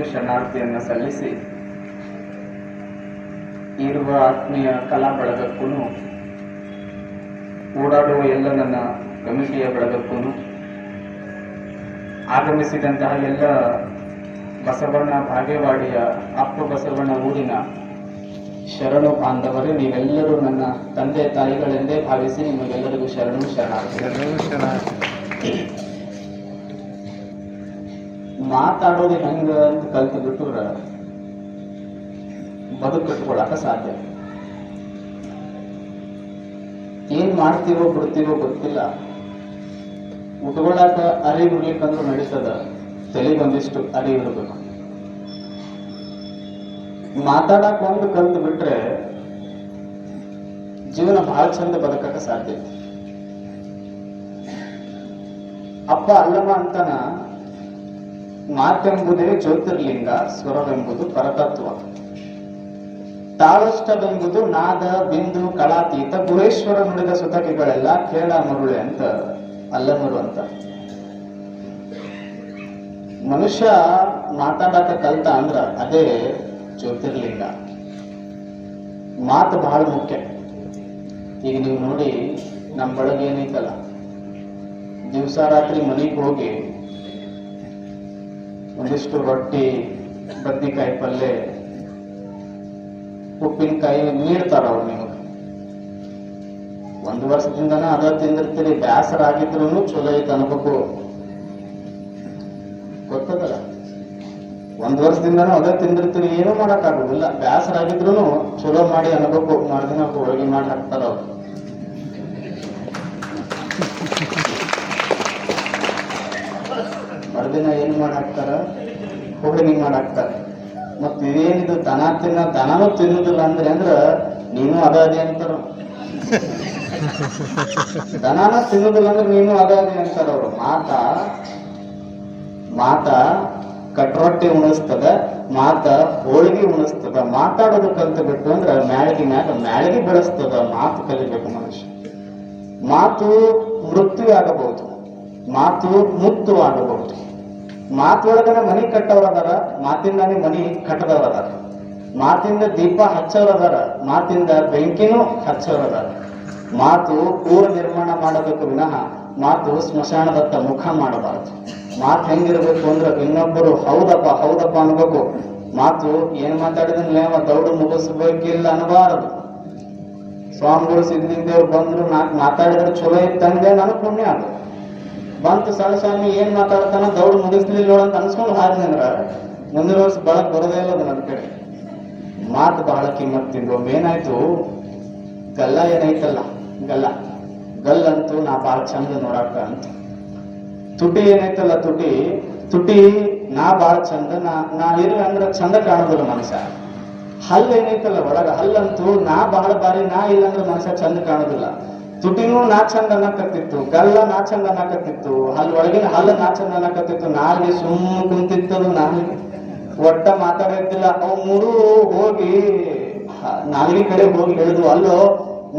ಎಲ್ಲರಿಗೂ ಶರಣಾರ್ಥಿಯನ್ನು ಸಲ್ಲಿಸಿ ಇರುವ ಆತ್ಮೀಯ ಕಲಾ ಬಳಗಕ್ಕೂ ಓಡಾಡುವ ಎಲ್ಲ ನನ್ನ ಕಮಿಟಿಯ ಬಳಗಕ್ಕೂ ಆಗಮಿಸಿದಂತಹ ಎಲ್ಲ ಬಸವಣ್ಣ ಭಾಗೇವಾಡಿಯ ಅಪ್ಪ ಬಸವಣ್ಣ ಊರಿನ ಶರಣು ಬಾಂಧವರೇ, ನೀವೆಲ್ಲರೂ ನನ್ನ ತಂದೆ ತಾಯಿಗಳೆಂದೇ ಭಾವಿಸಿ ನಿಮಗೆಲ್ಲರಿಗೂ ಶರಣು ಶರಣಾರ್ಥಿ. ಮಾತಾಡೋದು ಹೆಂಗ ಅಂತ ಕಲ್ತು ಬಿಟ್ಟುರ ಬದುಕು ಕಟ್ಕೊಳಕ ಸಾಧ್ಯ ಏನ್ ಮಾಡ್ತೀವೋ ಬಿಡ್ತೀವೋ ಗೊತ್ತಿಲ್ಲ. ಉಟ್ಕೊಳಕ ಅರಿವು ಇರ್ಲಿಕ್ಕಂದ್ರೂ ನಡೀತದ ತಲೆಗೊಂದಿಷ್ಟು ಅರಿವು ಇರ್ಬೇಕು ಮಾತಾಡಕ್ ಒಂದು ಕಲ್ತು ಬಿಟ್ರೆ ಜೀವನ ಬಹಳ ಚಂದ ಬದುಕಕ ಸಾಧ್ಯ ಅಪ್ಪ ಅಲ್ಲಮ್ಮ ಅಂತನ ಮಾತೆಂಬುದೇ ಜ್ಯೋತಿರ್ಲಿಂಗ, ಸ್ವರವೆಂಬುದು ಪರತತ್ವ. ತಾಳಷ್ಟವೆಂಬುದು ನಾದ, ಬಿಂದು, ಕಳಾತೀತ, ಗುಹೇಶ್ವರ ನುಡಿದ ಸುತಕಿಗಳೆಲ್ಲ ಕೇಳ ಮರುಳೆ ಅಂತ ಅಲ್ಲಮರು ಅಂತ. ಮನುಷ್ಯ ಮಾತಾಡಕ ಕಲ್ತ ಅಂದ್ರ ಅದೇ ಜ್ಯೋತಿರ್ಲಿಂಗ. ಮಾತು ಬಹಳ ಮುಖ್ಯ. ಈಗ ನೀವು ನೋಡಿ ನಮ್ಮ ಬಳಗ ಏನೈತಲ್ಲ ದಿವಸ ರಾತ್ರಿ ಮನೆಗೆ ಹೋಗಿ ಒಂದಿಷ್ಟು ರೊಟ್ಟಿ, ಬದ್ನಿಕಾಯಿ ಪಲ್ಯ ಉಪ್ಪಿನಕಾಯಿ ನೀಡ್ತಾರ ಅವ್ರು ನೀವು ಒಂದು ವರ್ಷದಿಂದನ ಅದ ತಿಂದಿರ್ತೀರಿ, ಬ್ಯಾಸರ ಆಗಿದ್ರು ಚಲೋ ಐತೆ ಅನ್ಬೇಕು. ಗೊತ್ತದಲ್ಲ? ಒಂದ್ ವರ್ಷದಿಂದನೂ ಅದ ತಿಂದಿರ್ತೀರಿ, ಏನೂ ಆಗುದಿಲ್ಲ ಬ್ಯಾಸರ ಆಗಿದ್ರು ಚಲೋ ಮಾಡಿ ಅನ್ಬೇಕು. ಮರುದಿನ ಹೋಳಿಗೆ ಮಾಡಿ ಹಾಕ್ತಾರ ಅವ್ರು. ಮರುದಿನ ಏನ್ ಮಾಡಾಕ್ತಾರ? ಹೋಳಿಗೆ ಮಾಡಿ ಹಾಕ್ತಾರ ಮತ್ ಇವೇನಿದು ದನ ತಿನ್ನ ದನನೂ ತಿನ್ನುದಿಲ್ಲ ಅಂದ್ರೆ ಅಂದ್ರ ನೀನು ಅದ ಅಂತಾರ ದನನ ತಿನ್ನುದಿಲ್ಲ ಅಂದ್ರೆ ನೀನು ಅದೇ ಅಂತಾರ ಅವ್ರು. ಮಾತ ಮಾತ ಕಟ್ರೊಟ್ಟಿ ಉಣಿಸ್ತದ, ಮಾತ ಹೋಳಿಗೆ ಉಣಿಸ್ತದ ಮಾತಾಡೋದು ಕಲ್ತು ಬಿಟ್ಟು ಅಂದ್ರ ಮ್ಯಾಳಿಗೆ ಮ್ಯಾಗ ಮ್ಯಾಳಿಗೆ ಬೆಳೆಸ್ತದ ಮಾತು ಕಲಿಬೇಕು ಮನುಷ್ಯ. ಮಾತು ಮೃತ್ಯು ಆಗಬಹುದು ಮಾತು ಮುತ್ತು ಆಗಬಹುದು. ಮಾತೊಳಗನ ಮನಿ ಕಟ್ಟವ್ರ ಅದಾರ ಮಾತಿಂದಾನೆ ಮನಿ ಕಟ್ಟದವರದಾರ. ಮಾತಿಂದ ದೀಪ ಹಚ್ಚವ್ರ ಅದಾರ ಮಾತಿಂದ ಬೆಂಕಿನೂ ಹಚ್ಚವ್ರ ಅದಾರ ಮಾತು ಊರ ನಿರ್ಮಾಣ ಮಾಡಬೇಕು ವಿನಃ ಮಾತು ಸ್ಮಶಾನದತ್ತ ಮುಖ ಮಾಡಬಾರದು. ಮಾತು ಹೆಂಗಿರ್ಬೇಕು ಅಂದ್ರೆ ಇನ್ನೊಬ್ಬರು ಹೌದಪ್ಪ ಹೌದಪ್ಪ ಅನ್ಬೇಕು. ಮಾತು ಏನ್ ಮಾತಾಡಿದ್ರೆ ದೌಡು ಮುಗಿಸ್ಬೇಕಿಲ್ಲ ಅನ್ನಬಾರದು ಸ್ವಾಮಿಗಳು ಸಿದ್ಧಲಿಂಗದೇವ್ರು ಬಂದ್ರು ನಾಕ್ ಮಾತಾಡಿದ್ರೆ ಚಲೋ ಇತ್ತಂದೆ ನನಗ್ ಪುಣ್ಯ ಅದು. ಬಂತು ಸಣ್ಣ ಸ್ವಾಮಿ ಏನ್ ಮಾತಾಡ್ತಾನ ದೌಡ್ ಮುಗಿಸ್ಲಿಲ್ಲ ಅಂತ ಅನ್ಸ್ಕೊಂಡು ಹಾರಿನಂದ್ರ ಮುಂದಿನ ವರ್ಷ ಬಳಕ್ ಬರೋದೇ ಇಲ್ಲ ನನ್ನ ಕಡೆ. ಮಾತು ಬಹಳ ಕಿಮ್ಮತ್ತಿದ್ರು ಏನಾಯ್ತು ಗಲ್ಲ ಏನೈತಲ್ಲ, ಗಲ್ಲ. ಗಲ್ಲಂತೂ ನಾ ಬಹಳ ಚಂದ ನೋಡಾಕ ಅಂತ. ತುಟಿ ಏನೈತಲ್ಲ ತುಟಿ? ತುಟಿ, ನಾ ಬಹಳ ಚಂದ, ನಾ ನಾ ಇಲ್ಲ ಅಂದ್ರ ಚಂದ ಕಾಣೋದಿಲ್ಲ ಮನುಷ್ಯ. ಹಲ್ಲು ಏನೈತಲ್ಲ ಒಳಗ? ಹಲ್ಲಂತೂ ನಾ ಬಹಳ ಬಾರಿ ನಾ ಇಲ್ಲ ಅಂದ್ರೆ ಮನುಷ್ಯ ಚಂದ ಕಾಣೋದಿಲ್ಲ. ತುಟಿನೂ ನಾ ಚಂದ ಅನ್ನಕತ್ತಿತ್ತು ಗಲ್ಲ ನಾ ಚಂದ ಅನ್ನಕತ್ತಿತ್ತು ಅಲ್ಲಿ ಒಳಗಿನ ಹಲ್ಲ ನಾ ಚಂದ ಅನ್ನಕತ್ತಿತ್ತು ನಾಲ್ಗೆ ಸುಮ್ಮ ಕುಂತಿತ್ತದು ನಾಲ್ಗೆ. ಒಟ್ಟ ಮಾತಾಡಿದ್ದಿಲ್ಲ ಅವ್ ಮೂರು ಹೋಗಿ ನಾಲ್ಗೆ ಕಡೆ ಹೋಗಿ ಹೇಳಿದ್ವು ಅಲ್ಲೋ,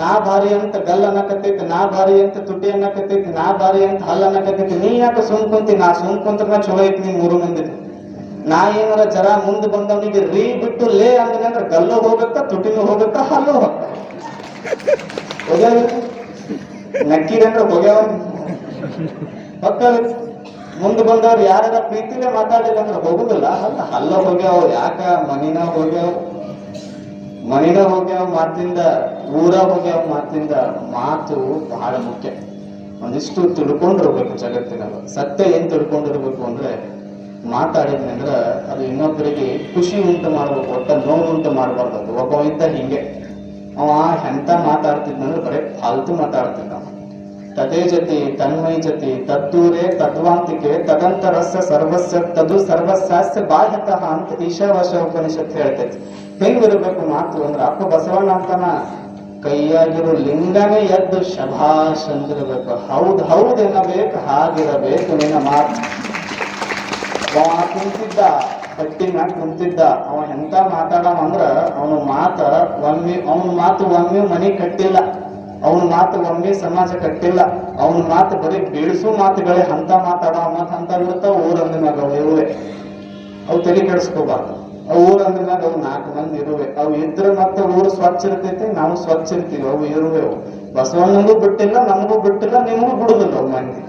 ನಾ ಭಾರಿ ಅಂತ ಗಲ್ಲ ಅನ್ನಕತ್ತೈತಿ ನಾ ಭಾರಿ ಅಂತ ತುಟಿ ಅನ್ನಕತ್ತೈತಿ ನಾ ಭಾರಿ ಅಂತ ಹಲ್ಲ ಅನ್ನಕತ್ತೈತಿ ನೀ ಯಾಕೆ ಸುಮ್ ಕುಂತಿ, ನಾ ಸುಮ್ ಕುಂತ್ರ ಚಲೋ ಐತಿ ನೀ ಮೂರು ಮಂದಿ. ನಾ ಏನಾರ ಜರ ಮುಂದೆ ಬಂದವನಿಗೆ ರೀ ಬಿಟ್ಟು ಲೇ ಅಂದ್ರೆ ಗಲ್ಲು ಹೋಗುತ್ತಾ, ತುಟಿನೂ ಹೋಗುತ್ತಾ, ಹಲ್ಲು ಹೋಗ್ತಾ ಹೋಗ್ಯಾವ ನಕ್ಕಿರಂದ್ರೆ ಹೋಗ್ಯಾವ? ಮಕ್ಕಳು ಮುಂದೆ ಬಂದವ್ರು ಯಾರ ಪ್ರೀತಿಲೆ ಮಾತಾಡಿಲ್ಲ ಅಂದ್ರೆ ಹೋಗುದಿಲ್ಲ. ಅಲ್ಲ ಹಲ್ಲ ಹೋಗ್ಯಾವ, ಯಾಕ? ಮನಿನ ಹೋಗ್ಯಾವ. ಮನಿನ ಹೋಗ್ಯಾವ ಮಾತಿಂದ, ಊರ ಹೋಗ್ಯಾವ ಮಾತಿಂದ ಮಾತು ಬಹಳ ಮುಖ್ಯ. ಒಂದಿಷ್ಟು ತಿಳ್ಕೊಂಡಿರ್ಬೇಕು ಜಗತ್ತಿನಾಗ ಸತ್ಯ ಏನ್ ತಿಳ್ಕೊಂಡಿರ್ಬೇಕು ಅಂದ್ರೆ ಮಾತಾಡಿದ್ನಂದ್ರ ಅದು ಇನ್ನೊಬ್ಬರಿಗೆ ಖುಷಿ ಉಂಟು ಮಾಡ್ಬೇಕು ಒಟ್ಟ ನೋವು ಉಂಟು ಮಾಡಬಾರ್ದು. ಒಬ್ಬ ಇದ್ದ ಹಿಂಗೆ. ಅವ ಎಂತ ಮಾತಾಡ್ತಿದ್ನಂದ್ರೆ ಬರೇ ಫಾಲ್ತು ಮಾತಾಡ್ತಿದ್ದ. ತದೇ ಜತಿ ತನ್ಮೈ ಜತಿ ತದ್ದೂರೇ ತದ್ವಾಂತಿಕೆ ತದಂತರಸ್ಯ ಸರ್ವಸ್ಯ ತದು ಸರ್ವಸ್ಯಾಸ್ಯ ಬಾಹ್ಯತಃ ಅಂತ ಈಶಾವಾಶ ಉಪನಿಷತ್ ಹೇಳ್ತೈತಿ ಹೆಂಗಿರ್ಬೇಕು ಮಾತು ಅಂದ್ರೆ ಅಪ್ಪ ಬಸವಣ್ಣ ಅಂತನ ಕೈಯಾಗಿರೋ ಲಿಂಗನೆ ಎದ್ದು ಶಭಾಷ್ ಅಂದಿರಬೇಕು ಹೌದ್ ಹೌದ್ ಎನ್ನಬೇಕು, ಹಾಗಿರಬೇಕು ನಿನ್ನ ಮಾತು. ಕುಂತಿದ್ದ. ಬಟ್ಟಿ ಮ್ಯಾಗ ಕುಂತಿದ್ದ. ಅವ ಎಂತ ಮಾತಾಡವ ಅಂದ್ರ, ಅವನ ಮಾತ ಒಮ್ಮೆ, ಅವನ ಮಾತು ಒಮ್ಮೆ ಮನಿ ಕಟ್ಟಿಲ್ಲ. ಅವನ ಮಾತು ಒಮ್ಮೆ ಸಮಾಜ ಕಟ್ಟಿಲ್ಲ. ಅವನ ಮಾತು ಬರೀ ಬೀಳಿಸು ಮಾತುಗಳೇ, ಅಂತ ಮಾತಾಡವ ಮತ್ ಅಂತ ಇರ್ತಾವ ಊರಂದ ಮ್ಯಾಗ ಇರುವೆ. ಅವು ತಲೆ ಕೆಡಿಸ್ಕೋಬಾರ್ದು. ಅವು ಊರಂದ ಅಂದ್ಮ್ಯಾಗ ಅವು ನಾಲ್ಕು ಮಂದಿ ಇರುವೆ. ಅವು ಇದ್ರೆ ಮತ್ತೆ ಊರು ಸ್ವಚ್ಛ ಇರ್ತೈತಿ, ನಾವು ಸ್ವಚ್ಛ ಇರ್ತೀವಿ, ಅವು ಇರುವೆ ಅವು. ಬಸವಣ್ಣನಿಗೂ ಬಿಟ್ಟಿಲ್ಲ, ನಮಗೂ ಬಿಟ್ಟಿಲ್ಲ, ನಿಮಗೂ ಬಿಡುದಿಲ್ಲ ಅವು ಮಂದಿ.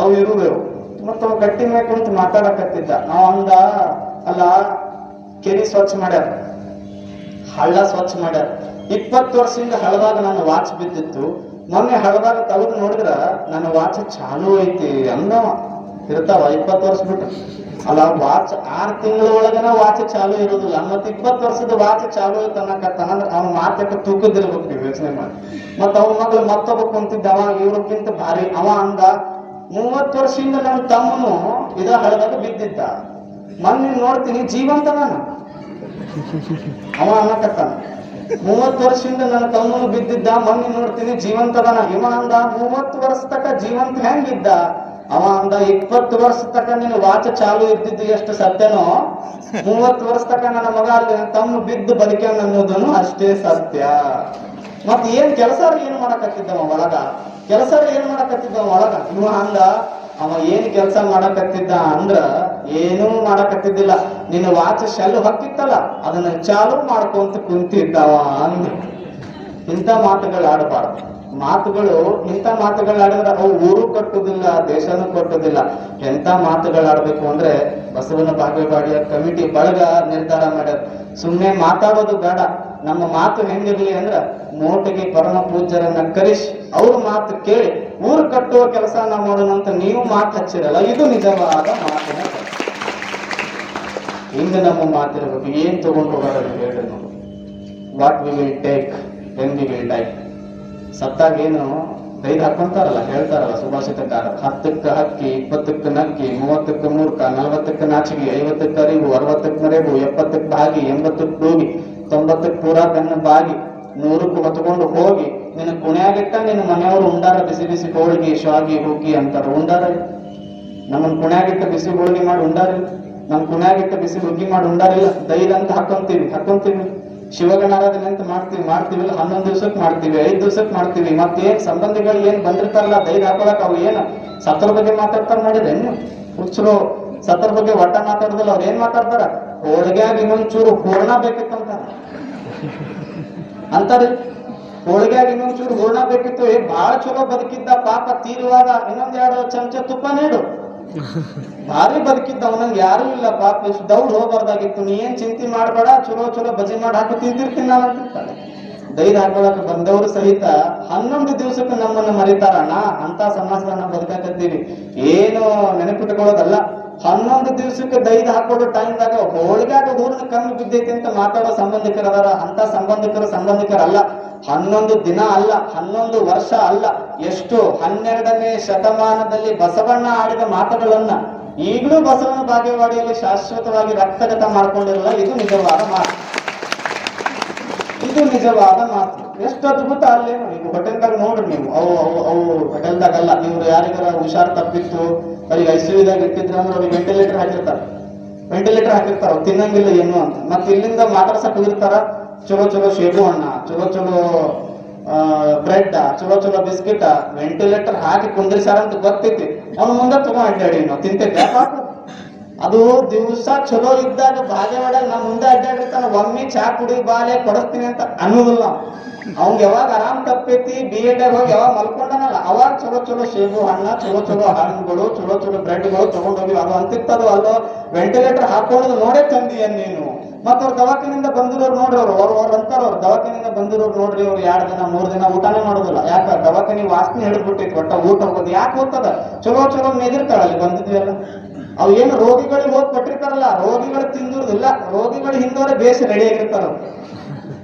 ಅವು ಇರುವೆ ಅವು. ಮತ್ತ ಅವ್ ಕಟ್ಟಿ ಮ್ಯಾಗ ಕುಂತು ಮಾತಾಡಕತ್ತಿದ್ದ. ನಾವ್ ಅಂದ ಅಲ್ಲ, ಕೆರೆ ಸ್ವಚ್ಛ ಮಾಡ್ಯಾರ? ಹಳ್ಳ ಸ್ವಚ್ಛ ಮಾಡ್ಯಾರ? ಇಪ್ಪತ್ತು ವರ್ಷದಿಂದ ಹಳದಾಗ ನನ್ನ ವಾಚ್ ಬಿದ್ದಿತ್ತು. ಮೊನ್ನೆ ಹಳದಾಗ ತೆಗೆದು ನೋಡಿದ್ರ, ನನ್ನ ವಾಚ್ ಚಾಲು ಐತಿ ಅಂದವ. ಇರ್ತಾವ, ಇಪ್ಪತ್ತು ವರ್ಷ ಬಿಟ್ಟು. ಅಲ್ಲ, ವಾಚ್ ಆರ್ ತಿಂಗಳ ಒಳಗನ ವಾಚ್ ಚಾಲು ಇರೋದಿಲ್ಲ. ಮತ್ತೆ ಇಪ್ಪತ್ತು ವರ್ಷದ ವಾಚ್ ಚಾಲು ಐತ ಅನ್ನಕತ್ತಾನ ಅಂದ್ರೆ ಅವ್ನ ಮಾತಕ್ಕೆ ತೂಕದಿರ್ಬೇಕು ನೀವು ಯೋಚನೆ ಮಾಡಿ. ಮತ್ತ ಅವನ ಮಗಳು ಮತ್ತೊಬ್ಬ ಕುಂತಿದ್ದ, ಅವ ಇವ್ರಕ್ಕಿಂತ ಭಾರಿ. ಅವ ಅಂದ, ಮೂವತ್ತು ವರ್ಷದಿಂದ ನನ್ನ ತಮ್ಮನು ಇದ ಹಳದಾಗ ಬಿದ್ದಿದ್ದ. ಮೊನ್ನೆ ನೋಡ್ತೀನಿ, ಜೀವಂತ ನಾನು. ಅವ ಅನ್ನಕತ್ತಾನ ಮೂವತ್ತು ವರ್ಷದಿಂದ ನನ್ನ ತಮ್ಮನು ಬಿದ್ದಿದ್ದ ಮೊನ್ನೆ ನೋಡ್ತೀನಿ ಜೀವಂತದನ ಇವ ಅಂದ, ಮೂವತ್ತು ವರ್ಷ ತಕ ಜೀವಂತ ಹೆಂಗಿದ್ದ? ಅವ ಅಂದ, ಇಪ್ಪತ್ತು ವರ್ಷ ತಕ ನಿನ್ನ ವಾಚ ಚಾಲು ಇದ್ದಿದ್ದು ಎಷ್ಟು ಸತ್ಯನೋ? ಮೂವತ್ತು ವರ್ಷ ತಕ ನನ್ನ ಮಗ ಅಲ್ಲಿ ತಮ್ಮ ಬಿದ್ದು ಬದುಕ್ಯಾನ ಅನ್ನೋದನ್ನು ಅಷ್ಟೇ ಸತ್ಯ. ಮತ್ ಏನ್ ಕೆಲಸ ಏನ್ ಮಾಡಕತ್ತಿದ್ದವ ಒಳಗ? ಕೆಲಸ ಏನ್ ಮಾಡಕತ್ತಿದ್ದವ ಒಳಗ? ಇವ ಅಂದ, ಅವ ಏನ್ ಕೆಲಸ ಮಾಡಕತ್ತಿದ್ದ ಅಂದ್ರ ಏನೂ ಮಾಡಕತ್ತಿದ್ದಿಲ್ಲ. ನಿನ್ನ ವಾಚ ಶೆಲ್ ಹೊಕ್ಕಿತ್ತಲ್ಲ ಅದನ್ನ ಚಾಲು ಮಾಡ್ಕೊಂತ ಕುಂತಿದ್ದಾವ ಅಂದ ಇಂಥ ಮಾತುಗಳು ಆಡಬಾರ್ದು. ಮಾತುಗಳು, ಇಂಥ ಮಾತುಗಳು ಆಡಿದ್ರೆ ಅವು ಊರು ಕಟ್ಟುದಿಲ್ಲ, ದೇಶನೂ ಕಟ್ಟುದಿಲ್ಲ. ಎಂತ ಮಾತುಗಳು ಆಡಬೇಕು ಅಂದ್ರೆ ಬಸವನ ಬಾಗೇವಾಡಿಯ ಕಮಿಟಿ ಬಳಗ ನಿರ್ಧಾರ ಮಾಡ್ಯಾರ. ಸುಮ್ಮನೆ ಮಾತಾಡೋದು ಬೇಡ. ನಮ್ಮ ಮಾತು ಹೆಂಗಿರ್ಲಿ ಅಂದ್ರ ಮೋಟಿಗೆ ಪರಮ ಪೂಜ್ಯರನ್ನ ಕರೆಸಿ ಅವ್ರ ಮಾತು ಕೇಳಿ. ಊರು ಕಟ್ಟುವ ಕೆಲಸ ಮಾಡೋಣ ಅಂತ ನೀವು ಮಾತು ಹಚ್ಚಿರಲ್ಲ, ಇದು ನಿಜವಾದ ಮಾತಿನ ಹಿಂದೆ ನಮ್ಮ ಮಾತಿರ್ಬೇಕು ಏನ್ ತಗೊಂಡು ಹೋಗೋದು ಹೇಳ್ರಿ ನಾವು. What we will take when we will die ಸತ್ತಾಗ ಏನು ದೈದ ಹಾಕೊಂತಾರಲ್ಲ, ಹೇಳ್ತಾರಲ್ಲ ಸುಭಾಷಿತಕಾರ ಹತ್ತಕ್ಕ ಹಕ್ಕಿ, ಇಪ್ಪತ್ತಕ್ಕ ನಕ್ಕಿ, ಮೂವತ್ತಕ್ಕ ಮೂರ್ಖ, ನಲ್ವತ್ತಕ್ಕ ನಾಚಿಗೆ ಐವತ್ತಕ್ಕ ಅರಿವು, ಅರವತ್ತಕ್ಕ ಮರೆವು, ಎಪ್ಪತ್ತಕ್ಕ ಬಾಗಿ ಎಂಬತ್ತಕ್ಕ ಹೋಗಿ ತೊಂಬತ್ತಕ್ಕ ಪೂರ ಬೆನ್ನ ಬಾಗಿ, ನೂರಕ್ಕೆ ಹೊತ್ಕೊಂಡು ಹೋಗಿ, ನಿನ್ನ ಕುಣ್ಯಾಗಿಟ್ಟ ನಿನ್ನ ಮನೆಯವರು ಉಂಡಾರ ಬಿಸಿ ಬಿಸಿ ಹೋಳಿಗೆ ಶಾಗಿ ಹೋಗಿ ಅಂತಾರ. ಉಂಡಾರ? ನಮ್ಮನ್ನು ಕುಣ್ಯಾಗಿಟ್ಟ ಬಿಸಿ ಹೋಳಿಗೆ ಮಾಡಿ ಉಂಡಾರಿಲ್ಲ ನಮ್ ಕುಣ್ಯಾಗಿಟ್ಟ ಬಿಸಿ ಹುಗ್ಗಿ ಮಾಡಿ ಉಂಡಾರಿಲ್ಲ. ದೈದ ಅಂತ ಹಾಕೊಂತೀವಿ. ಹಾಕೊಂತೀವಿ. ಶಿವಗಣಾರಾಧನೆ ಅಂತ ಮಾಡ್ತೀವಿ. ಮಾಡ್ತೀವಿಲ್ಲ, ಹನ್ನೊಂದು ದಿವ್ಸಕ್ಕೆ ಮಾಡ್ತೀವಿ, ಐದ್ ದಿವ್ಸಕ್ಕೆ ಮಾಡ್ತೀವಿ. ಮತ್ತೆ ಮತ್ತೇನ್ ಸಂಬಂಧಿಗಳು ಏನ್ ಬಂದಿರ್ತಾರಲ್ಲ ದೈದ ಹಾಕೊಳಕ್ ಅವು ಏನ? ಸತ್ರ ಬಗ್ಗೆ ಮಾತಾಡ್ತಾರ ನೋಡಿದ್ರೆ ಹುಚ್ಚರು ಸತ್ರ ಬಗ್ಗೆ ಒಟ್ಟ ಮಾತಾಡೋದಿಲ್ಲ. ಅವ್ರ ಏನ್ ಮಾತಾಡ್ತಾರ? ಇನ್ನೊಂದ್ ಇನ್ನೊಂಚೂರು ಹೂರ್ಣ ಬೇಕಿತ್ತಂತಾರ ಅಂತಾರೆ ಹೋಳಿಗ್ಯಾಗ ಇನ್ನೊಂಚೂರು ಹೂರ್ಣ ಬೇಕಿತ್ತು. ಏ ಬಾಳ ಚಲೋ ಬದುಕಿದ್ದ ಪಾಪ ತೀರುವಾಗ ಇನ್ನೊಂದ್ ಎರಡು ಚಮಚ ತುಪ್ಪ ನೀಡು. ಭಾರಿ ಬದುಕಿದ್ದ ಅವನಂಗ್ ಯಾರು ಇಲ್ಲ ಪಾಪ. ಇಷ್ಟು ದೌಡ್ ಹೋಗ್ಬಾರ್ದಾಗಿತ್ತು. ನೀ ಏನ್ ಚಿಂತೆ ಮಾಡ್ಬೇಡ, ಚಲೋ ಚಲೋ ಬಜಿ ಮಾಡಿ ಹಾಕಿ ತಿಂತಿರ್ತೀನಿ ನಾನು ಅಂತಿರ್ತಾಳೆ ಧೈರ್ಯ ಹಾಕೊಳಕ್ ಬಂದವರು ಸಹಿತ ಹನ್ನೊಂದು ದಿವಸಕ್ಕೆ ನಮ್ಮನ್ನ ಮರಿತಾರಣ್ಣ. ಅಂತ ಸಮಾಜದಾಗ ನಾವು ಬದುಕಾಕತ್ತೀವಿ. ಏನು ನೆನಪಿಟ್ಕೊಳ್ಳೋದಲ್ಲ. ಹನ್ನೊಂದು ದಿವಸಕ್ಕೆ ದೈದ ಹಾಕೊಳ್ಳೋ ಟೈಮ್ದಾಗ ಹೋಳಿಗಾಗ ಊರಿನ ಕಮ್ಮಿ ಬಿದ್ದೈತಿ ಅಂತ ಮಾತಾಡೋ ಸಂಬಂಧಿಕರದಾರ. ಅಂತ ಸಂಬಂಧಿಕರು ಸಂಬಂಧಿಕರಲ್ಲ. ಹನ್ನೊಂದು ದಿನ ಅಲ್ಲ, ಹನ್ನೊಂದು ವರ್ಷ ಅಲ್ಲ, ಎಷ್ಟು ಹನ್ನೆರಡನೇ ಶತಮಾನದಲ್ಲಿ ಬಸವಣ್ಣ ಆಡಿದ ಮಾತುಗಳನ್ನ ಈಗಲೂ ಬಸವನ ಬಾಗೇವಾಡಿಯಲ್ಲಿ ಶಾಶ್ವತವಾಗಿ ರಕ್ತಗತ ಮಾಡ್ಕೊಂಡಿರಲ್ಲ, ಇದು ನಿಜವಾದ ಮಾತು. ಇದು ನಿಜವಾದ ಮಾತು. ಎಷ್ಟು ಅದ್ಭುತ ಅಲ್ಲೇನು ಈಗ ಹೋಟೆಲ್ದಾಗ ನೋಡ್ರಿ ನೀವು. ಅವು ಅವು ಅವು ಹೋಟೆಲ್ದಾಗಲ್ಲ ನೀವು ಯಾರಿಗಾರ ಹುಷಾರ್ ತಪ್ಪಿತ್ತು ಅವ್ರಿಗೆ ಐಸಿಯುದಾಗ ಇಟ್ಟಿದ್ರೆ ಅಂದ್ರೆ ಅವ್ರಿಗೆ ವೆಂಟಿಲೇಟರ್ ಹಾಕಿರ್ತಾರ. ವೆಂಟಿಲೇಟರ್ ಹಾಕಿರ್ತಾರ ತಿನ್ನಂಗಿಲ್ಲ ಏನು ಅಂತ. ಮತ್ತೆ ಇಲ್ಲಿಂದ ಮಾತಾಡ್ಸಕ್ ಹೋಗಿರ್ತಾರ ಚಲೋ ಚಲೋ ಶೇಬು ಹಣ್ಣ ಚಲೋ ಚಲೋ ಬ್ರೆಡ್ ಚಲೋ ಚಲೋ ಬಿಸ್ಕಿಟ್ ವೆಂಟಿಲೇಟರ್ ಹಾಕಿ ಕುಂದ್ರಿಸಾರ ಅಂತ ಗೊತ್ತೈತಿ. ಅವ್ನ ಮುಂದೆ ತಗೋ ಅಡ್ಡಾಡಿ ನಾವು ತಿಂತೈತೆ. ಅದು ದಿವಸ ಚಲೋ ಇದ್ದಾಗ ಬಾಗೇವಾಡ ನಾ ಮುಂದೆ ಅಡ್ಡಾಡಿರ್ತಾನ, ಒಮ್ಮೆ ಚಾ ಕುಡಿ ಬಾಲೆ ಕೊಡಿಸ್ತೀನಿ ಅಂತ ಅನ್ನೋದಿಲ್ಲ. ಅವ್ಗ ಯಾವಾಗ ಆರಾಮ್ ತಪ್ಪೈತಿ ಬಿ ಎಡ್ ಹೋಗಿ ಯಾವಾಗ ಮಲ್ಕೊಂಡನಲ್ಲ, ಅವಾಗ ಚಲೋ ಚಲೋ ಶೇಬು ಹಣ್ಣ, ಚಲೋ ಚಲೋ ಹಣ್ಣುಗಳು, ಚಲೋ ಚಲೋ ಬ್ರೆಡ್ಗಳು ತಗೊಂಡೋಗಿ ಅದು ಅಂತಿತ್ತದು, ಅದು ವೆಂಟಿಲೇಟರ್ ಹಾಕೊಳ್ಳೋದು ನೋಡೇ ತಂದಿಯನ್ ನೀನು. ಮತ್ತ ಅವ್ರ ದವಾಖಾನಿಂದ ಬಂದಿರೋರು ನೋಡ್ರಿ ಅವ್ರು ಅವ್ರು ಅವ್ರು ಅಂತಾರ ಅವ್ರು ದವಾಖಾನಿಂದ ಬಂದಿರೋರು ನೋಡ್ರಿ ಅವ್ರು ಎರಡ್ ದಿನ, ಮೂರ್ ದಿನ ಊಟನೇ ಮಾಡೋದಿಲ್ಲ. ಯಾಕ ದವಾಖಾನಿ ವಾಸನೆ ಹಿಡಿದ್ಬಿಟ್ಟಿತ್ತು, ಒಟ್ಟ ಊಟ ಹೋಗೋದು, ಯಾಕೆ ಹೋಗ್ತದ? ಚಲೋ ಚಲೋ ಮೇದಿರ್ತಾಳ ಅಲ್ಲಿ ಬಂದಿದ್ವಿ ಅಲ್ಲ ಅವು ಏನು ರೋಗಿಗಳಿಗೆ ಹೋಗಿ ಕೊಟ್ಟಿರ್ತಾರಲ್ಲ, ರೋಗಿಗಳು ತಿಂದಿರೋದಿಲ್ಲ ರೋಗಿಗಳು ಹಿಂದೋರೆ ಬೇಸ ರೆಡಿ ಆಗಿರ್ತಾರ.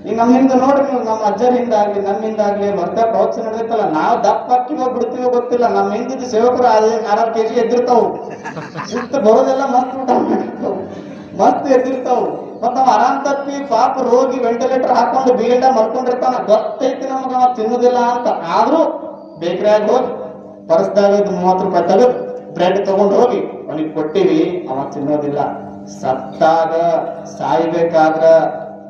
ಈಗ ನಮ್ಮ ಹಿಂದೆ ನೋಡ್ರಿ ನೀವು ನಮ್ಮ ಅಜ್ಜರ ಹಿಂದಾಗ್ಲಿ ನಮ್ಮಿಂದ ಹಿಂದಾಗ್ಲಿ ಬರ್ತಾ ಪ್ರೋತ್ಸಾಹ ನಡೆದಿತ್ತಲ್ಲ ನಾವು ದಪ್ಪ ಅಕ್ಕಿ ಹೋಗಿ ಬಿಡ್ತೀವೋ ಗೊತ್ತಿಲ್ಲ, ನಮ್ಮ ಹಿಂದಿದ್ದ ಸೇವಕರು ಆರಾರು ಕೆಜಿ ಎದ್ದಿರ್ತಾವು. ಸುತ್ತ ಬರೋದೆಲ್ಲ ಮಸ್ತ್ ಊಟ ಮಸ್ತ್ ಎದ್ದಿರ್ತಾವು. ಮತ್ತ ಅವ ಆರಾಮ್ ತಪ್ಪಿ ಪಾಪ ರೋಗಿ ವೆಂಟಿಲೇಟರ್ ಹಾಕೊಂಡು ಬೀಗಂಡ ಮಲ್ಕೊಂಡಿರ್ತಾನ. ಗೊತ್ತೈತಿ ನಮ್ಗೆ ತಿನ್ನುದಿಲ್ಲ ಅಂತ. ಆದ್ರೂ ಬೇಕ್ರಿಯಾಗ ಹೋಗಿ, ಪರಸ್ದಾಗ ಮೂವತ್ತು ರೂಪಾಯಿ ತೆಗೆದು. ಬ್ರೆಡ್ ತಗೊಂಡು ಹೋಗಿ ಅವನಿಗೆ ಕೊಟ್ಟಿವಿ, ಅವ ತಿನ್ನೋದಿಲ್ಲ. ಸತ್ತಾಗ ಸಾಯ್ಬೇಕಾದ್ರ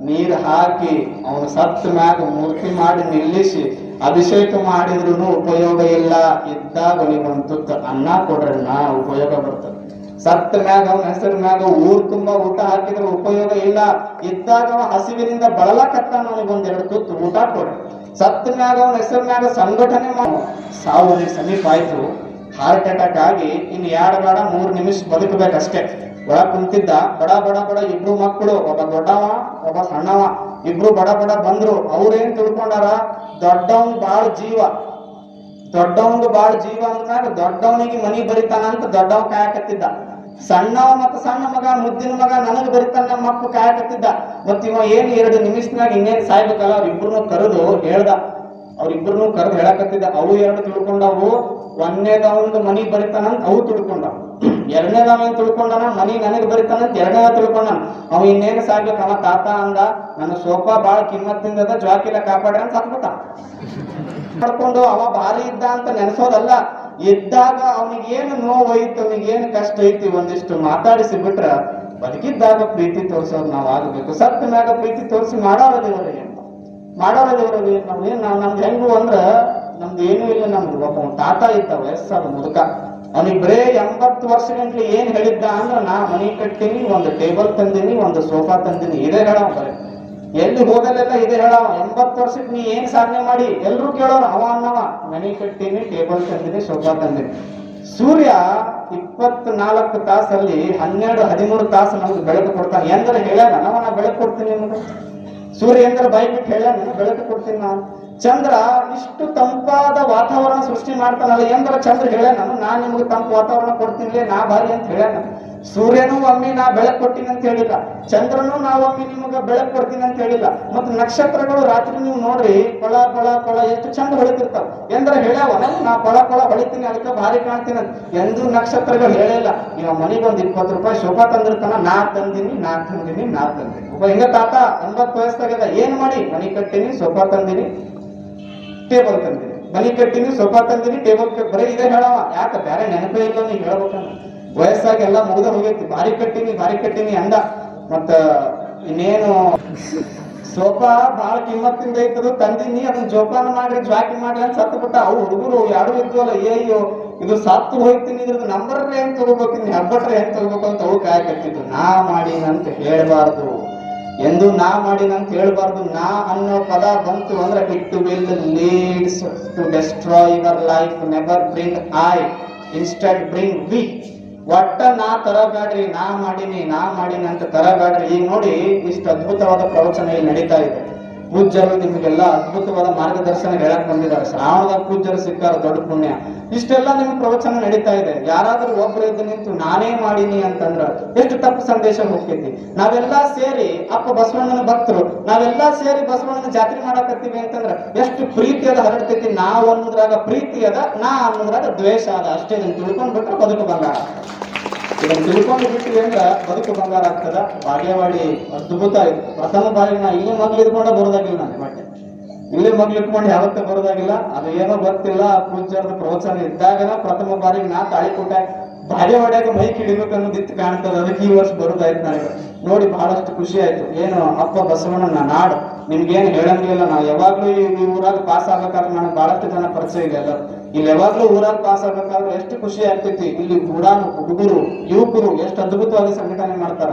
ನೀರ್ ಹಾಕಿ, ಅವನು ಸತ್ತ ಮ್ಯಾಗ ಮೂರ್ತಿ ಮಾಡಿ ನಿಲ್ಲಿಸಿ, ಅಭಿಷೇಕ ಮಾಡಿದ್ರು ಉಪಯೋಗ ಇಲ್ಲ. ಇದ್ದಾಗ ಅವನಿಗೊಂದು ತುತ್ತು ಅನ್ನ ಕೊಡ್ರಣ್ಣ ಉಪಯೋಗ ಬರ್ತದೆ ಸತ್ತ ಮ್ಯಾಗ, ಅವನ ಹೆಸರು ಮ್ಯಾಗ ಊರ್ ತುಂಬಾ ಊಟ ಹಾಕಿದ್ರೆ ಉಪಯೋಗ ಇಲ್ಲ. ಇದ್ದಾಗ ಅವ ಹಸಿವಿನಿಂದ ಬಳಲಕತ್ತ ನನಗೊಂದ್ ಎರಡು ತುತ್ತು ಊಟ ಕೊಡ್ರಿ. ಸತ್ತ ಮ್ಯಾಗ ಅವನ ಹೆಸರು ಮ್ಯಾಗ ಸಂಘಟನೆ ಮಾಡು ಸಾವು ಸಮೀಪ ಆಯ್ತು. ಹಾರ್ಟ್ ಅಟ್ಯಾಕ್ ಆಗಿ ಇನ್ ಎರಡು ಬೇಡ, ಮೂರ್ ನಿಮಿಷ ಬದುಕಬೇಕಷ್ಟೇ. ಒಳ ಕುಂತಿದ್ದ, ಬಡ ಬಡ ಬಡ, ಇಬ್ರು ಮಕ್ಕಳು ಒಬ್ಬ ದೊಡ್ಡವ, ಒಬ್ಬ ಸಣ್ಣವ. ಇಬ್ರು ಬಡ ಬಡ ಬಂದ್ರು. ಅವ್ರೇನ್ ತಿಳ್ಕೊಂಡಾರ? ದೊಡ್ಡವನ್ ಬಾಳ ಜೀವ. ದೊಡ್ಡವಂಗ ಬಾಳ ಜೀವ ಅಂತ ದೊಡ್ಡವನಿಗೆ ಮನಿ ಬರಿತಾನ ಅಂತ ದೊಡ್ಡವ ಕಾಯಕತ್ತಿದ್ದ. ಸಣ್ಣವ ಮತ್ತ ಸಣ್ಣ ಮಗ, ಮುದ್ದಿನ ಮಗ ನನಗ್ ಬರಿತಾನ ನಮ್ಮ ಮಕ್ಕಳು ಕಾಯಕತ್ತಿದ್ದ. ಮತ್ ಇವ ಏನ್ ಎರಡು ನಿಮಿಷನಾಗ ಇನ್ನೇನ್ ಸಾಯ್ಬೇಕಲ್ಲ ಅವ್ರಿಬ್ರು ಕರೆದು ಹೇಳ್ದ. ಅವ್ರಿಬ್ರು ಕರೆದು ಹೇಳಕತ್ತಿದ್ದ. ಅವು ಎರಡು ತಿಳ್ಕೊಂಡವು. ಒಂದನೇದವಂದು ಮನಿ ಬರಿತಾನಂತ ಅವು ತಿಳ್ಕೊಂಡವು. ಎರಡನೇದವ ಏನ್ ತಿಳ್ಕೊಂಡನ, ಮನಿ ನನಗ್ ಬರಿತಾನಂತ ಎರಡನೇದ ತಿಳ್ಕೊಂಡನ. ಅವ ಇನ್ನೇನು ಸಾಗ್ಬೇಕು ಅವ ತಾತ ಅಂದ, ನನ್ನ ಸೋಫಾ ಬಾಳ ಕಿಮ್ಮತ್ತಿಂದ ಜ್ವಾಕಿಲ ಕಾಪಾಡ್ರಿ ಅಂತ ಸತ್ಬಿಟ್ಟ ಮಾಡ್ಕೊಂಡು ಅವ ಭಾರಿ ಇದ್ದ ಅಂತ ನೆನೆಸೋದಲ್ಲ. ಇದ್ದಾಗ ಅವನಿಗೆ ಏನು ನೋವು ಅವನಿಗೆ ಏನು ಕಷ್ಟ ಐತಿ ಒಂದಿಷ್ಟು ಮಾತಾಡಿಸಿ ಬಿಟ್ರ ಬದುಕಿದ್ದಾಗ ಪ್ರೀತಿ ತೋರ್ಸೋದು ನಾವು ಆಗಬೇಕು. ಸತ್ತ ಮ್ಯಾಗ ಪ್ರೀತಿ ತೋರಿಸಿ ಮಾಡೋರ ದೇವರಿಗೆ ಮಾಡೋರ ದೇವರಿಗೆ ನಮ್ದು ಹೆಂಗು ಅಂದ್ರ ನಮ್ದು ಏನೂ ಇಲ್ಲ ನಮ್ದು ಒಬ್ಬ ತಾತ ಇದ್ದ ವಯಸ್ಸಾದ ಮುದುಕ. ಅವನಿಗೆ ಬರೇ ಎಂಬತ್ತು ವರ್ಷಗಂಟ್ಲೆ ಏನ್ ಹೇಳಿದ್ದ ಅಂದ್ರೆ, ನಾ ಮನಿ ಕಟ್ಟಿನಿ ಒಂದು ಟೇಬಲ್ ತಂದಿನಿ, ಒಂದು ಸೋಫಾ ತಂದಿನಿ, ಇದೇ ಹೇಳವ ಬರೇ. ಎಲ್ಲಿ ಹೋಗಲೆಲ್ಲ ಇದೇ ಹೇಳವ ಎಂಬತ್ತು ವರ್ಷಕ್ಕೆ ನೀ ಏನ್ ಸಾಧನೆ ಮಾಡಿ? ಎಲ್ರು ಕೇಳೋರು, ಅವ ಅನ್ನವ ಮನಿ ಕಟ್ಟಿನಿ ಟೇಬಲ್ ತಂದಿನಿ, ಸೋಫಾ ತಂದಿನಿ. ಸೂರ್ಯ ಇಪ್ಪತ್ನಾಲ್ಕು ತಾಸಲ್ಲಿ ಹನ್ನೆರಡು, ಹದಿಮೂರು ತಾಸು ನಮ್ಗೆ ಬೆಳಕು ಕೊಡ್ತಾನೆ ಎಂದ್ರೆ ಹೇಳ್ಯಾನ ನಾವು ಬೆಳಕು ಕೊಡ್ತೀನಿ ನಿಮ್ಗೆ ಸೂರ್ಯ ಎಂದ್ರೆ ಬೈಬಿಟ್ಟು ಬಿಟ್ಟು ಹೇಳ್ಯಾನ ಬೆಳಕು ಕೊಡ್ತೀನಿ ನಾನು. ಚಂದ್ರ ಇಷ್ಟು ತಂಪಾದ ವಾತಾವರಣ ಸೃಷ್ಟಿ ಮಾಡ್ತಾನಲ್ಲ ಎಂದ್ರ ಚಂದ್ರ ಹೇಳ್ಯಾನ ನಾನು? ನಿಮ್ಗೆ ತಂಪು ವಾತಾವರಣ ಕೊಡ್ತೀನಿ ನಾ ಬಾರಿ ಅಂತ ಹೇಳ್ಯಾನ. ಸೂರ್ಯನೂ ಒಮ್ಮೆ ನಾ ಬೆಳಕು ಕೊಟ್ಟಿನಿ ಅಂತ ಹೇಳಿಲ್ಲ. ಚಂದ್ರನು ನಾ ಒಮ್ಮೆ ನಿಮಗೆ ಬೆಳಕು ಕೊಡ್ತೀನಿ ಅಂತ ಹೇಳಿಲ್ಲ. ಮತ್ತು ನಕ್ಷತ್ರಗಳು ರಾತ್ರಿ ನೀವು ನೋಡ್ರಿ ಕೊಳ ಕೊಳ ಕೊಳ ಎಷ್ಟು ಚಂದ ಹೊಳಿತಿರ್ತಾವ. ಎಂದ್ರ ಹೇಳ್ಯಾವ? ನಾವು ನಾ ಕೊಳ ಕೊಳ ಹೊಳಿತೀನಿ, ಅದಕ್ಕೆ ಭಾರಿ ಕಾಣ್ತೀನಿ ಅಂತ. ಎಂದೂ ನಕ್ಷತ್ರಗಳು ಹೇಳಿಲ್ಲ. ಇವ ಮನೆಗೆ ಒಂದ್ ಇಪ್ಪತ್ತು ರೂಪಾಯಿ ಶೋಭಾ ತಂದಿರ್ತಾನ, ನಾ ತಂದಿನಿ ನಾ ತಂದಿನಿ ನಾ ತಂದಿನಿ. ಒಬ್ಬ ಹಿಂಗ ತಾತ, ಎಂಬತ್ತು ವಯಸ್ಸಾಗ್ಯದ, ಏನ್ ಮಾಡಿ? ಮನಿ ಕಟ್ಟಿನಿ ಸೋಫಾ ತಂದಿನಿ. ಟೇಬಲ್ ತಂದಿನಿ ಬಲಿ ಕಟ್ಟಿನಿ ಸೋಫಾ ತಂದಿನಿ, ಟೇಬಲ್ ಬರೀ ಇದೇ ಹೇಳವ. ಯಾಕ? ಬೇರೆ ನೆನಪೇ ಇಲ್ಲ ನೀ ಹೇಳ್ಬೇಕನ್ನ ವಯಸ್ಸಾಗಿ ಎಲ್ಲ ಮುಗಿದ ಹೋಗೈತಿ. ಬಾರಿ ಕಟ್ಟಿನಿ ಬಾರಿ ಕಟ್ಟಿನಿ ಅಂದ. ಮತ್ತ ಇನ್ನೇನು? ಸೋಫಾ ಬಾಳ ಕಿಮ್ಮತ್ತಿಂದ ಐತದು ತಂದಿನಿ, ಅದನ್ನ ಜೋಪಾನ ಮಾಡಿ ಜಾಕಿ ಮಾಡಿ ಅಂತ ಸತ್ತು ಬಿಟ್ಟ ಅವು ಹುಡುಗರು ಯಾರು ಇದ್ವಲ್ಲ? ಏಯ್ಯೋ ಇದು ಸತ್ತು ಹೋಗ್ತೀನಿ ಇದ್ರದ್ದು ನಂಬರ್ ಹೆಂಗ್ ತಗೋಬೇಕು ಇನ್ನು ಹೆಬ್ಬಟ್ರೆ ಹೆಂಗ್ ತಗೋಬೇಕು ಅಂತ ಅವು ಕಾಯಕತ್ತಿದ್ರು ನಾ ಮಾಡಿ ಅಂತ ಹೇಳ್ಬಾರ್ದು. ಎಂದು ನಾ ಮಾಡಿನಂತ ಹೇಳ್ಬಾರ್ದು. ನಾ ಅನ್ನೋ ಪದ ಬಂತು ಅಂದ್ರೆ it will leads to destroy your life, never bring I, instead bring we. ಒಟ್ಟ ನಾ ತರಬೇಡ್ರಿ, ನಾ ಮಾಡಿನಿ, ನಾ ಮಾಡೀನಿ ಅಂತ ತರಬೇಡ್ರಿ. ಈಗ ನೋಡಿ, ಇಷ್ಟು ಅದ್ಭುತವಾದ ಪ್ರವಚನ ಇಲ್ಲಿ ನಡೀತಾ ಇದೆ. ಪೂಜ್ಯರು ನಿಮಗೆಲ್ಲ ಅದ್ಭುತವಾದ ಮಾರ್ಗದರ್ಶನ ಹೇಳಕ್ ಬಂದಿದ್ದಾರೆ. ಶ್ರಾವಣದ ಪೂಜ್ಯರು ಸಿಕ್ಕಾರ ದೊಡ್ಡ ಪುಣ್ಯ. ಇಷ್ಟೆಲ್ಲ ನಿಮ್ ಪ್ರವಚನ ನಡೀತಾ ಇದೆ. ಯಾರಾದ್ರೂ ಒಬ್ರು ಇದ್ದು ನಿಂತು ನಾನೇ ಮಾಡೀನಿ ಅಂತಂದ್ರ ಎಷ್ಟು ತಪ್ಪು ಸಂದೇಶ ಹೋಗ್ತೈತಿ. ನಾವೆಲ್ಲಾ ಸೇರಿ ಅಪ್ಪ ಬಸವಣ್ಣನ ಭಕ್ತರು, ನಾವೆಲ್ಲಾ ಸೇರಿ ಬಸವಣ್ಣನ ಜಾತ್ರೆ ಮಾಡಕತ್ತೀವಿ ಅಂತಂದ್ರ ಎಷ್ಟು ಪ್ರೀತಿ ಅದ ಹರಡ್ತೈತಿ. ನಾವು ಅನ್ನೋದ್ರಾಗ ಪ್ರೀತಿ ಅದ, ನಾ ಅನ್ನೋದ್ರಾಗ ದ್ವೇಷ ಅದ. ಅಷ್ಟೇ ತಿಳ್ಕೊಂಡ್ಬಿಟ್ರೆ ಬದುಕು ಬಂಗಾರ. ಇದನ್ನ ತಿಳ್ಕೊಂಡು ಬಿಟ್ಟಿವಿ ಅಂದ್ರೆ ಬದುಕು ಬಂಗಾರ ಆಗ್ತದ? ಬಾಗೇವಾಡಿ ಅದ್ಭುತ ಪ್ರಥಮ ಬಾರಿ ನಾ ಇಲ್ಲೇ ಮಗ್ಳು ಇಟ್ಕೊಂಡ ಬರೋದಾಗಿಲ್ಲ ನಾನು ಬಟ್ಟೆ. ಇಲ್ಲೇ ಮಗ್ಳು ಇಟ್ಕೊಂಡು ಯಾವತ್ತೂ ಬರೋದಾಗಿಲ್ಲ. ಅದು ಏನೋ ಗೊತ್ತಿಲ್ಲ. ಪೂಜ್ಯರದ ಪ್ರವಚನ ಇದ್ದಾಗ ಪ್ರಥಮ ಬಾರಿಗೆ ನಾ ತಾಳಿ ಕೊಟ್ಟೆ. ಬಾಗೇವಾಡಿಯಾಗ ಮೈಕ್ ಹಿಡಿಬೇಕು ಅನ್ನೋದು ಇತ್ತು ಕಾಣ್ತದ. ಅದಕ್ಕೆ ಈ ವರ್ಷ ಬರೋದಾಯ್ತು ನನಗೆ. ನೋಡಿ, ಬಹಳಷ್ಟು ಖುಷಿ ಆಯ್ತು. ಏನು, ಅಪ್ಪ ಬಸವಣ್ಣನ ನಾಡು. ನಿಮ್ಗೇನು ಹೇಳಂಗಿಲ್ಲ. ನಾವು ಯಾವಾಗ್ಲೂ ಈ ಊರಾಗ ಪಾಸ್ ಆಗ್ಬೇಕಾದ್ರೆ ನನಗೆ ಬಹಳಷ್ಟು ಜನ ಪರಿಚಯ ಇದೆ ಎಲ್ಲ ಇಲ್ಲಿ ಯಾವಾಗ್ಲೂ ಊರಾಗ ಪಾಸ್ ಆಗ್ಬೇಕಾದ್ರೆ ಎಷ್ಟು ಖುಷಿ ಆಗ್ತೈತಿ. ಇಲ್ಲಿ ಊರಾನು ಹುಡುಗರು, ಯುವಕರು ಎಷ್ಟು ಅದ್ಭುತವಾಗಿ ಸಂಘಟನೆ ಮಾಡ್ತಾರ.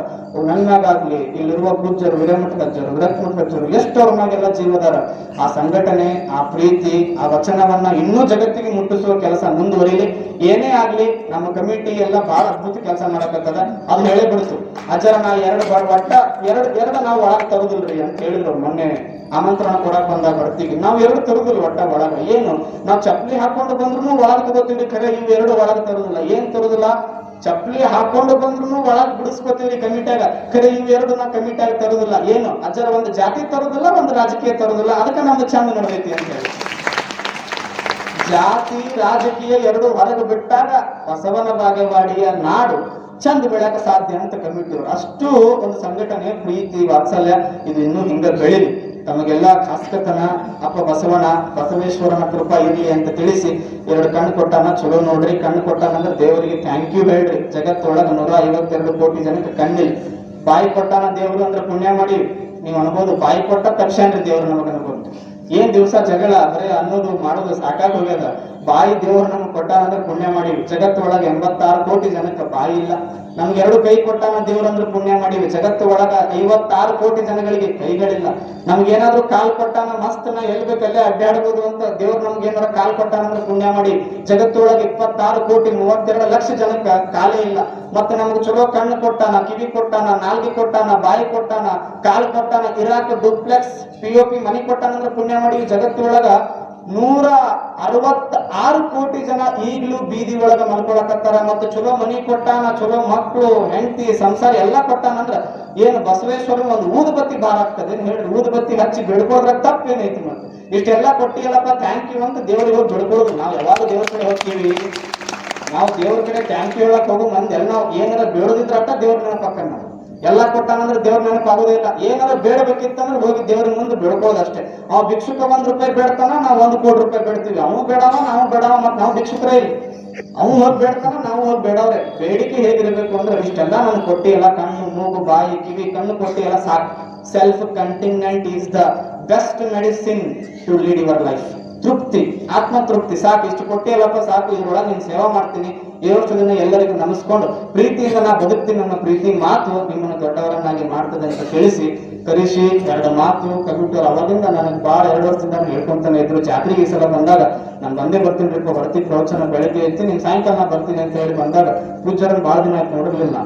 ನನ್ನಾಗಾಗ್ಲಿ, ಇಲ್ಲಿರುವ ಪೂಜ್ಯರು ಹಿರೇಮಠ ಅಜ್ಜರು ವಿರಕ್ಮಠ ಅಜ್ಜರು ಎಷ್ಟು ಅವ್ರ ಮ್ಯಾಗೆಲ್ಲ ಜೀವದಾರ ಆ ಸಂಘಟನೆ, ಆ ಪ್ರೀತಿ, ಆ ವಚನವನ್ನ ಇನ್ನೂ ಜಗತ್ತಿಗೆ ಮುಟ್ಟಿಸುವ ಕೆಲಸ ಮುಂದುವರಿಲಿ. ಏನೇ ಆಗ್ಲಿ, ನಮ್ಮ ಕಮಿಟಿ ಎಲ್ಲ ಬಹಳ ಅದ್ಭುತ ಕೆಲಸ ಮಾಡಕತ್ತದ. ಅದು ಹೇಳೇ ಬಿಡ್ತು. ಆಚಾರ ನಾ ಎರಡು ಒಟ್ಟ ಎರಡು ಎರಡು ನಾವು ಒಳಗ್ ತರುದಿಲ್ರಿ ಅಂತ ಹೇಳಿದ್ರು ಮೊನ್ನೆ. ಆಮಂತ್ರಣ ಕೊಡಕ್ ಬಂದಾಗ ಬರ್ತೀವಿ ನಾವು ಎರಡು ತರುದಿಲ್ಲ ಒಟ್ಟ ಒಳಗ. ಏನು? ನಾವು ಚಪ್ಪಲಿ ಹಾಕೊಂಡು ಬಂದ್ರು ಒಳಗ್ ತಗೋತೀವಿ ಖರೆ, ಇವ್ ಎರಡು ಒಳಗ್ ತರುದಿಲ್ಲ. ಏನ್ ತರುದಿಲ್ಲ? ಚಪ್ಪಲಿ ಹಾಕೊಂಡು ಬಂದ್ರು ಒಳಗ್ ಬಿಡಿಸ್ಕೊತೀವಿ ಕಮಿಟ್ಯಾಗ. ಖರೆ, ಇವ್ ಎರಡು ನಾವು ಕಮಿಟ್ಯಾಗ ತರುದಿಲ್ಲ. ಏನು? ಅಜ್ಜರ ಒಂದು ಜಾತಿ ತರುದಿಲ್ಲ, ಒಂದು ರಾಜಕೀಯ ತರುದಿಲ್ಲ. ಅದಕ್ಕೆ ನಮ್ದು ಚಂದ ನಡೆದೈತಿ ಅಂತ ಹೇಳಿ. ಜಾತಿ, ರಾಜಕೀಯ ಎರಡು ಹೊರಗೆ ಬಿಟ್ಟಾಗ ಬಸವನ ಬಾಗೇವಾಡಿಯ ನಾಡು ಚಂದ ಬೆಳಕ ಸಾಧ್ಯ ಅಂತ ಕಮಿಟಿಯವರು ಅಷ್ಟು ಒಂದು ಸಂಘಟನೆ, ಪ್ರೀತಿ, ವಾತ್ಸಲ್ಯ ಇದು ಇನ್ನೂ ಹಿಂಗೆ ಬೆಳಿಲಿ. ತಮಗೆಲ್ಲ ಖಾಸ್ಕತನ ಅಪ್ಪ ಬಸವಣ್ಣ, ಬಸವೇಶ್ವರನ ಕೃಪಾ ಇರಲಿ ಅಂತ ತಿಳಿಸಿ ಎರಡು ಕಣ್ಣು ಕೊಟ್ಟಾನ, ಚಲೋ ನೋಡ್ರಿ, ಕಣ್ಣು ಕೊಟ್ಟಾನ ಅಂದ್ರೆ ದೇವರಿಗೆ ಥ್ಯಾಂಕ್ ಯು ಹೇಳ್ರಿ. ಜಗತ್ತೊಳಗೆ ನೂರ ಐವತ್ತೆರಡು ಕೋಟಿ ಜನಕ್ಕೆ ಕಣ್ಣಿಲ್ಲ ಬಾಯಿ ಕೊಟ್ಟಾನ ದೇವರು ಅಂದ್ರೆ ಪುಣ್ಯ ಮಾಡಿ. ನೀವು ಅನ್ಬೋದು, ಬಾಯಿ ಕೊಟ್ಟ ತಕ್ಷಣ ದೇವ್ರು ನಮಗೆ ಅನ್ಬೋದು ಏನ್ ದಿವಸ ಜಗಳ ಬರೀ ಅನ್ನೋದು ಮಾಡೋದು ಸಾಕಾಗಿ ಹೋಗ್ಯದ ಬಾಯಿ ದೇವರು ನಮ್ಗೆ ಕೊಟ್ಟಾನ ಅಂದ್ರೆ ಪುಣ್ಯ ಮಾಡಿವಿ. ಜಗತ್ತೊಳಗೆ ಎಂಬತ್ತಾರು ಕೋಟಿ ಜನಕ್ಕೆ ಬಾಯಿ ಇಲ್ಲ. ನಮ್ಗೆ ಎರಡು ಕೈ ಕೊಟ್ಟಾನ ದೇವ್ರ ಅಂದ್ರೆ ಪುಣ್ಯ ಮಾಡಿವಿ. ಜಗತ್ತು ಒಳಗ ಐವತ್ತಾರು ಕೋಟಿ ಜನಗಳಿಗೆ ಕೈಗಳಿಲ್ಲ. ನಮ್ಗೆ ಏನಾದ್ರು ಕಾಲ್ ಕೊಟ್ಟಾನ ಮಸ್ತ್ ನಾ ಎಲ್ಲಿ ಬೇಕಲ್ಲೇ ಅಡ್ಡಾಡ್ಬೋದು ಅಂತ ದೇವ್ರು ನಮ್ಗೆ ಏನಾರ ಕಾಲ್ ಕೊಟ್ಟಾನ ಅಂದ್ರೆ ಪುಣ್ಯ ಮಾಡಿ ಜಗತ್ತೊಳಗೆ ಇಪ್ಪತ್ತಾರು ಕೋಟಿ ಮೂವತ್ತೆರಡು ಲಕ್ಷ ಜನಕ್ಕ ಕಾಲೇ ಇಲ್ಲ. ಮತ್ತೆ ನಮ್ಗೆ ಚಲೋ ಕಣ್ಣು ಕೊಟ್ಟಾನ, ಕಿವಿ ಕೊಟ್ಟಾನ, ನಾಲ್ಗೆ ಕೊಟ್ಟಾನ, ಬಾಯಿ ಕೊಟ್ಟಾನ, ಕಾಲ್ ಕೊಟ್ಟಾನ, ಇರಾಕ್ ಡುಪ್ಲೆಕ್ಸ್ ಪಿ ಮನಿ ಕೊಟ್ಟಾನಂದ್ರೆ ಪುಣ್ಯ ಮಾಡಿ ಜಗತ್ತೊಳಗ ನೂರ ಅರವತ್ತ ಆರು ಕೋಟಿ ಜನ ಈಗಲೂ ಬೀದಿ ಒಳಗ ಮಲ್ಕೊಳಕತ್ತಾರ. ಮತ್ತೆ ಚಲೋ ಮನಿ ಕೊಟ್ಟಾನ, ಚಲೋ ಮಕ್ಕಳು ಹೆಂಡತಿ, ಸಂಸಾರ ಎಲ್ಲ ಕೊಟ್ಟಾನ ಅಂದ್ರ ಏನು ಬಸವೇಶ್ವರ ಒಂದು ಊದುಬತ್ತಿ ಭಾರ ಆಗ್ತದೆ ಊದುಬತ್ತಿ ಹಚ್ಚಿ ಬೆಳ್ಕೋದ್ರ ತಪ್ಪೇನೈತಿ ಮತ್ತೆ? ಇಷ್ಟೆಲ್ಲ ಕೊಟ್ಟಿಯಲ್ಲಪ್ಪ ಥ್ಯಾಂಕ್ ಯು ಅಂತ ದೇವರಿಗೆ ಹೋಗಿ ಬೆಳ್ಕೊಳ್ಳೋದು ನಾವು ಯಾವಾಗ ದೇವ್ರ ಕಡೆ ಹೋಗ್ತೀವಿ? ನಾವು ದೇವ್ರ ಕಡೆ ಥ್ಯಾಂಕ್ ಯು ಹೇಳಕ್ ಹೋಗೋ, ಮಂದಿ ಎಲ್ಲ ನಾವು ಏನಾರ ಬೇಡದಿದ್ರ ಅಟ್ಟ ದೇವ್ರ ಪಕ್ಕ ನಾವು. ಎಲ್ಲ ಕೊಟ್ಟಾನಂದ್ರೆ ದೇವ್ರ ನೆನಪಾಗೋದೇ ಇಲ್ಲ. ಏನಾದ್ರು ಬೇಡಬೇಕಿತ್ತಂದ್ರೆ ಹೋಗಿ ದೇವ್ರ ಮುಂದೆ ಬೇಡ್ಕೋದಷ್ಟೇ ಅವ್ ಭಿಕ್ಷುಕ ಒಂದ್ ರೂಪಾಯಿ ಬೇಡ್ತಾನ, ನಾವು ಒಂದು ಕೋಟಿ ರೂಪಾಯಿ ಬೇಡ್ತೀವಿ. ಅವನು ಬೇಡವ, ನಾವು ಬೇಡವ, ಮತ್ತೆ ನಾವು ಭಿಕ್ಷುಕರೇ ಇಲ್ಲಿ. ಅವ್ನು ಹೋಗಿ ಬೇಡ್ತಾನ, ನಾವು ಹೋಗಿ ಬೇಡವ್ರೆ. ಬೇಡಿಕೆ ಹೇಗಿರ್ಬೇಕು ಅಂದ್ರೆ ಇಷ್ಟೆಲ್ಲ ನಾನು ಕೊಟ್ಟಿ ಎಲ್ಲ ಕಣ್ಣು, ಮೂಗು, ಬಾಯಿ, ಕಿವಿ, ಕಣ್ಣು ಕೊಟ್ಟಿ ಎಲ್ಲ ಸಾಕು. Self contentment is the best medicine to lead your life ತೃಪ್ತಿ ಆತ್ಮ ತೃಪ್ತಿ ಸಾಕು, ಇಷ್ಟು ಕೊಟ್ಟಿಯಲ್ಲಪ್ಪ ಸಾಕು ಇದ್ರೊಳಗೆ ನೀನು ಸೇವಾ ಮಾಡ್ತೀನಿ. ದಿನ ಎಲ್ಲರಿಗೂ ನಮಸ್ಕೊಂಡು ಪ್ರೀತಿಯಿಂದ ನಾ ಬದುಕ್ತೀನಿ ನನ್ನ ಪ್ರೀತಿ ಮಾತು ನಿಮ್ಮನ್ನು ದೊಡ್ಡವರನ್ನಾಗಿ ಮಾಡ್ತದೆ ಅಂತ ತಿಳಿಸಿ, ಕರೆಸಿ, ಎರಡು ಮಾತು, ಕಂಪ್ಯೂಟರ್ ಅವಾಗಿಂದ ನನಗೆ ಭಾಳ ಎರಡು ವರ್ಷದಿಂದ ಹೇಳ್ಕೊಂತಾನೆ ಇದ್ರು. ಜಾತ್ರೆಗೆ ಈ ಸಲ ಬಂದಾಗ ನಾನು ಬಂದೇ ಬರ್ತೀನಿ ರೀ ಬರ್ತಿ ಪ್ರವಚನ ಬೆಳಗ್ಗೆ ಐತಿ ನೀನು ಸಾಯಂಕಾಲ ಬರ್ತೀನಿ ಅಂತ ಹೇಳಿ ಬಂದಾಗ ಪೂಜಾರನ್ ಭಾಳ ದಿನ ಆಯ್ತು ನೋಡಿರ್ಲಿಲ್ಲ.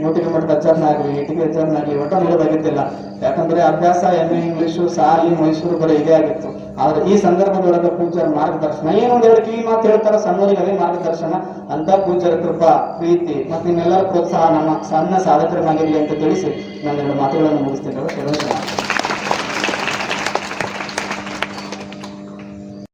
ಮೂಟಿಗೆ ಮಠದ ಅಜ್ಜರ್ನಾಗ್ಲಿ ಇಟಿಗೆ ಅಚ್ಚರ್ನಾಗಿ ಒಟ್ಟ ನೋಡೋದಾಗಿದ್ದಿಲ್ಲ ಯಾಕಂದ್ರೆ ಅಭ್ಯಾಸ ಎಂ ಎ ಇಂಗ್ಲಿಷು ಸಾಲಿ, ಮೈಸೂರು ಬರೀ ಇದೇ ಆಗಿತ್ತು. ಆದ್ರೆ ಈ ಸಂದರ್ಭದೊಳಗೆ ಪೂಜಾರ ಮಾರ್ಗದರ್ಶನ. ಏನೋ ಒಂದ್ ಎರಡು ಕಿವಿ ಮಾತು ಹೇಳ್ತಾರ ಸಣ್ಣವರಿಗೆ ಅದೇ ಮಾರ್ಗದರ್ಶನ. ಅಂತ ಪೂಜಾರ ಕೃಪಾ, ಪ್ರೀತಿ ಮತ್ತೆ ನಿಮ್ಮೆಲ್ಲರ ಪ್ರೋತ್ಸಾಹ ನಮ್ಮ ಸಣ್ಣ ಸಾಧಕರನ್ನಾಗಿರ್ಲಿ ಅಂತ ತಿಳಿಸಿ ನಾನು ಎರಡು ಮಾತುಗಳನ್ನು ಮುಗಿಸ್ತೇನೆ.